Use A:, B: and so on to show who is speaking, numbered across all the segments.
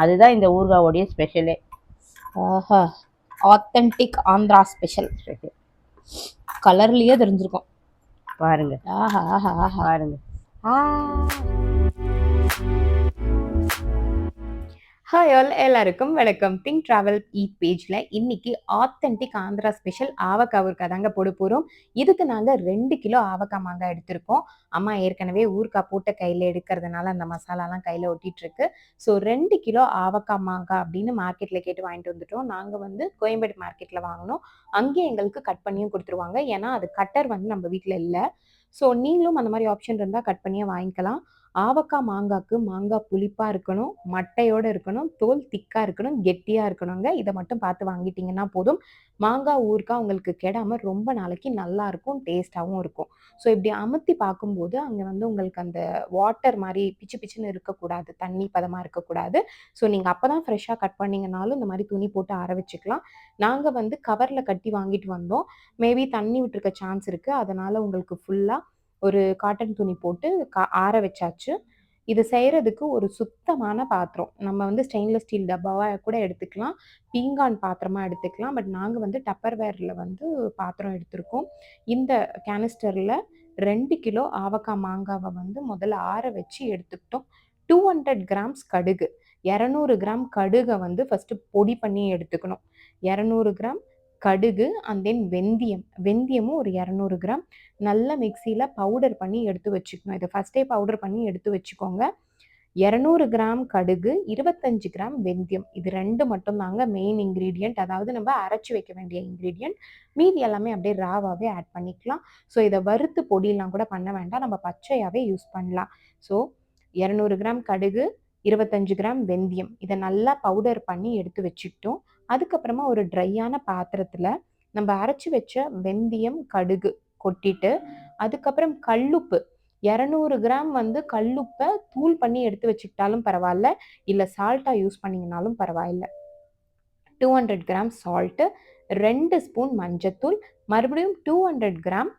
A: அதுதான் இந்த ஊறுகாவோடைய ஸ்பெஷலே
B: ஆஹா. ஆத்தென்டிக் ஆந்திரா ஸ்பெஷல் கலர்லயே தெரிஞ்சிருக்கும்.
A: பாருங்க.
B: ஆஹா ஆஹா ஆஹா.
A: பாருங்க.
B: ஹாய் ஆல் எல்லாருக்கும் வணக்கம். திங்க் ட்ராவல் ஈட் பேஜில் இன்னைக்கு ஆத்தென்டிக் ஆந்திரா ஸ்பெஷல் ஆவக்காய் ஊறுகாய் தாங்க போட போகிறோம் இதுக்கு நாங்கள் ரெண்டு கிலோ ஆவக்காய் மாங்காய் எடுத்திருக்கோம். அம்மா ஏற்கனவே ஊறுகாய் போட்ட கையில் எடுக்கிறதுனால அந்த மசாலாலாம் கையில் ஒட்டிகிட்ருக்கு ஸோ ரெண்டு கிலோ ஆவக்காய் மாங்காய் அப்படின்னு மார்க்கெட்டில் கேட்டு வாங்கிட்டு வந்துட்டோம். நாங்கள் வந்து கோயம்பேடு மார்க்கெட்டில் வாங்கினோம். அங்கேயே எங்களுக்கு கட் பண்ணியும் கொடுத்துருவாங்க. ஏன்னா அது கட்டர் வந்து நம்ம வீட்டில் இல்லை. ஸோ நீங்களும் அந்த மாதிரி ஆப்ஷன் இருந்தால் கட் பண்ணியே வாங்கிக்கலாம். ஆவக்காய் மாங்காய்க்கு மாங்காய் புளிப்பாக இருக்கணும் மட்டையோடு இருக்கணும் தோல் திக்காக இருக்கணும் கெட்டியாக இருக்கணுங்க. இதை மட்டும் பார்த்து வாங்கிட்டீங்கன்னா போதும். மாங்காய் ஊறுகாய் உங்களுக்கு கெடாமல் ரொம்ப நாளைக்கு நல்லா இருக்கும் டேஸ்டாகவும் இருக்கும். ஸோ இப்படி அமுத்தி பார்க்கும்போது அங்கே வந்து உங்களுக்கு அந்த வாட்டர் மாதிரி பிச்சு பிச்சுன்னு இருக்கக்கூடாது தண்ணி பதமாக இருக்கக்கூடாது. ஸோ நீங்கள் அப்போ தான் ஃப்ரெஷ்ஷாக கட் பண்ணீங்கனாலும் இந்த மாதிரி துணி போட்டு ஆற வச்சுக்கலாம். நாங்கள் வந்து கவரில் கட்டி வாங்கிட்டு வந்தோம். மேபி தண்ணி விட்டுருக்க சான்ஸ் இருக்குது அதனால் உங்களுக்கு ஃபுல்லாக ஒரு காட்டன் துணி போட்டு கா ஆற வச்சாச்சு. இது செய்கிறதுக்கு ஒரு சுத்தமான பாத்திரம். நம்ம வந்து ஸ்டெயின்லெஸ் ஸ்டீல் டப்பாவாக கூட எடுத்துக்கலாம். பீங்கான் பாத்திரமா எடுத்துக்கலாம். பட் நாங்கள் வந்து டப்பர் வேரில் வந்து பாத்திரம் எடுத்திருக்கோம். இந்த கேனிஸ்டரில் ரெண்டு கிலோ ஆவக்காய் மாங்காவை வந்து முதல்ல ஆற வச்சு எடுத்துக்கிட்டோம். டூ ஹண்ட்ரட் கிராம்ஸ் கடுகு. இரநூறு கிராம் கடுகை வந்து ஃபஸ்ட்டு பொடி பண்ணி எடுத்துக்கணும். இரநூறு கிராம் கடுகு அண்ட் தென் வெந்தயம். வெந்தயமும் ஒரு இரநூறு கிராம். நல்லா மிக்சியில் பவுடர் பண்ணி எடுத்து வச்சுக்கணும். இதை ஃபஸ்ட்டே பவுடர் பண்ணி எடுத்து வச்சுக்கோங்க. இரநூறு கிராம் கடுகு இருபத்தஞ்சு கிராம் வெந்தயம். இது ரெண்டு மட்டும் தாங்க மெயின் இன்க்ரீடியண்ட் அதாவது நம்ம அரைச்சி வைக்க வேண்டிய இன்க்ரீடியண்ட் மீதி எல்லாமே அப்படியே ராவாகவே ஆட் பண்ணிக்கலாம். ஸோ இதை வறுத்து பொடியெலாம் கூட பண்ண வேண்டாம். நம்ம பச்சையாகவே யூஸ் பண்ணலாம். ஸோ இரநூறு கிராம் கடுகு இருபத்தஞ்சு கிராம் வெந்தயம். இதை நல்லா பவுடர் பண்ணி எடுத்து வச்சுக்கிட்டோம். அதுக்கப்புறமா ஒரு ட்ரையான பாத்திரத்தில் நம்ம அரைச்சி வச்ச வெந்தயம் கடுகு கொட்டிட்டு அதுக்கப்புறம் கல்லுப்பு. இரநூறு கிராம் வந்து கல்லுப்பை தூள் பண்ணி எடுத்து வச்சுக்கிட்டாலும் பரவாயில்ல. இல்லை சால்ட்டாக யூஸ் பண்ணிங்கனாலும் பரவாயில்ல. டூ ஹண்ட்ரட் கிராம் சால்ட்டு ரெண்டு ஸ்பூன் மஞ்சத்தூள் மறுபடியும் டூ ஹண்ட்ரட் கிராம்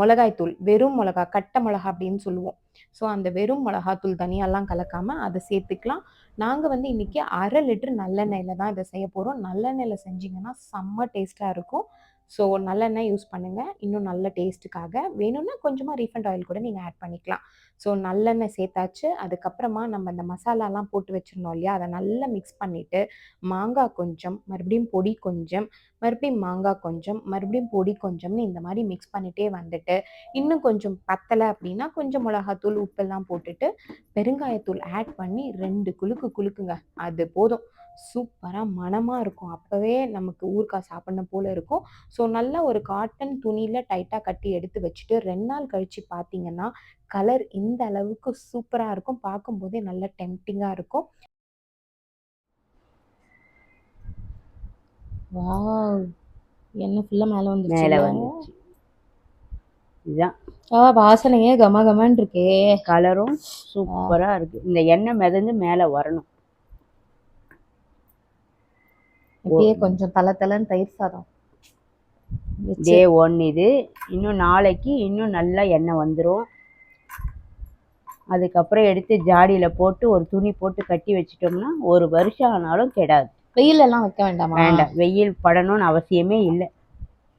B: மிளகாய்த்தூள் வெறும் மிளகா கட்டை மிளகா அப்படின்னு சொல்லுவோம். ஸோ அந்த வெறும் மிளகாத்தூள் தனியாலாம் கலக்காமல் அதை சேர்த்துக்கலாம். நாங்கள் வந்து இன்றைக்கி அரை லிட்டர் நல்லெண்ணெயில் தான் இதை செய்ய போகிறோம் நல்லெண்ணெயில் செஞ்சிங்கன்னா செம்ம டேஸ்ட்டாக இருக்கும். ஸோ நல்லெண்ணெய் யூஸ் பண்ணுங்கள் இன்னும் நல்ல டேஸ்ட்டுக்காக வேணும்னா கொஞ்சமாக ரீஃபண்ட் ஆயில் கூட நீங்கள் ஆட் பண்ணிக்கலாம். ஸோ நல்லெண்ணெய் சேர்த்தாச்சு. அதுக்கப்புறமா நம்ம இந்த மசாலாலாம் போட்டு வச்சுருந்தோம் இல்லையா? அதை நல்லா மிக்ஸ் பண்ணிவிட்டு மாங்காய் கொஞ்சம் மறுபடியும் பொடி கொஞ்சம் மறுபடியும் மாங்காய் கொஞ்சம் மறுபடியும் பொடி கொஞ்சம்னு இந்த மாதிரி மிக்ஸ் பண்ணிகிட்டே வந்துட்டு இன்னும் கொஞ்சம் பத்தலை அப்படின்னா கொஞ்சம் மிளகாத்தூள் உப்பெல்லாம் போட்டுட்டு பெருங்காயத்தூள் ஆட் பண்ணி ரெண்டு குலுக்கு குலுக்குங்க. அது போதும். சூப்பராக மணமாக இருக்கும். அப்போவே நமக்கு ஊறுகாய் சாப்பிடணும் போல் இருக்கும். ஸோ நல்லா ஒரு காட்டன் துணியில் டைட்டாக கட்டி எடுத்து வச்சுட்டு ரெண்டு நாள் கழித்து பார்த்தீங்கன்னா கலர் இந்த அளவுக்கு சூப்பராக இருக்கும். பார்க்கும்போதே நல்ல டெம்டிங்காக இருக்கும். வாவ் எண்ணெய் ஃபுல்லாக மேலே வந்துருச்சு
A: மேலே வந்துருச்சு. இதுதான்.
B: ஆ வாசனையே கம கமன்னு இருக்கே
A: கலரும் சூப்பரா இருக்கு. இந்த எண்ணெய் மிதந்து மேலே வரணும்.
B: இப்படியே கொஞ்சம் தலை தலைன்னு தயிர் சாதம்
A: டே ஒன் இது. இன்னும் நாளைக்கு இன்னும் நல்லா எண்ணெய் வந்துடும் அதுக்கப்புறம் எடுத்து ஜாடியில் போட்டு ஒரு துணி போட்டு கட்டி வச்சிட்டோம்னா ஒரு வருஷம் ஆனாலும் கெடாது.
B: வெயில் எல்லாம் வைக்க வேண்டாமா?
A: வேண்டாம். வெயில் படணும்னு அவசியமே இல்லை.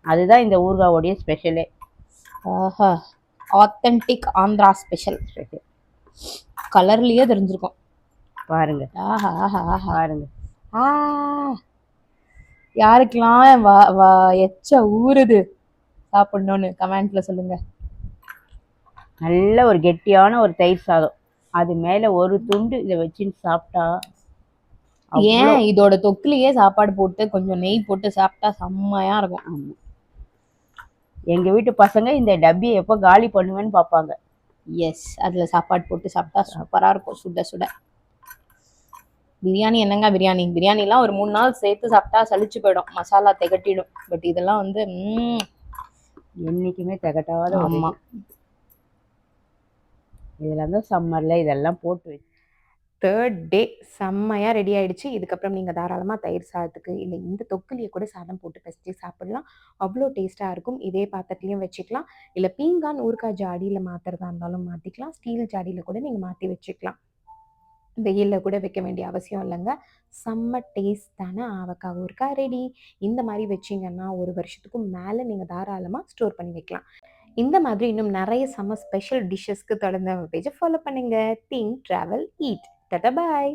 A: அதுதான் இந்த ஊறுகாவோடைய ஸ்பெஷலே.
B: ஆஹா. Authentic Andhra special. கலர்லயே தெரிஞ்சிருக்கும்.
A: பாருங்க.
B: ஆஹா ஆஹா ஆஹா.
A: பாருங்க.
B: ஆ யாருக்கெல்லாம் வா வா எச்ச ஊறுது? சாப்பிடணும்னு கமெண்ட்ல சொல்லுங்க.
A: நல்ல ஒரு கெட்டியான ஒரு தயிர் சாதம். அது மேலே ஒரு துண்டு இதை வச்சுன்னு சாப்பிட்டா
B: ஏன் இதோட தொக்குலயே சாப்பாடு போட்டு கொஞ்சம் நெய் போட்டு சாப்பிட்டா செம்மையா இருக்கும்.
A: எங்க வீட்டு பசங்க இந்த டப்பியை எப்போ காலி பண்ணுவேன்னு பார்ப்பாங்க.
B: எஸ் அதுல சாப்பாடு போட்டு சாப்பிட்டா சூப்பரா இருக்கும். சுட சுட. பிரியாணி என்னங்க பிரியாணி? பிரியாணிலாம் ஒரு மூணு நாள் சேர்த்து சாப்பிட்டா சலிச்சு போயிடும். மசாலா திகட்டிடும். பட் இதெல்லாம் வந்து ம்,
A: என்னைக்குமே திகட்டாத ஒரு
B: ஆமா.
A: இது. இதுல தான் சம்மர்ல இதெல்லாம் போட்டு வச்சு.
B: தேர்ட் டே செம்மையாக ரெடி ஆயிடுச்சு. இதுக்கப்புறம் நீங்கள் தாராளமாக தயிர் சாதத்துக்கு இல்லை இந்த தொக்குலியை கூட சாதம் போட்டு பிசைச்சு சாப்பிடலாம். அவ்வளோ டேஸ்ட்டாக இருக்கும். இதே பாத்திரத்துலையும் வச்சுக்கலாம். இல்லை பீங்கான் ஊறுகாய் ஜாடியில் மாற்றுறதா இருந்தாலும் மாற்றிக்கலாம் ஸ்டீல் ஜாடியில் கூட நீங்கள் மாற்றி வச்சுக்கலாம். வெயிலில் கூட வைக்க வேண்டிய அவசியம் இல்லைங்க. செம்ம டேஸ்டான ஆவக்காய் ஊறுகாய் ரெடி இந்த மாதிரி வச்சிங்கன்னா ஒரு வருஷத்துக்கும் மேலே நீங்கள் தாராளமாக ஸ்டோர் பண்ணி வைக்கலாம். இந்த மாதிரி இன்னும் நிறைய செம்ம ஸ்பெஷல் டிஷ்ஷஸ்க்கு தொடர்ந்து பேஜை ஃபாலோ பண்ணுங்கள் think travel eat tata bye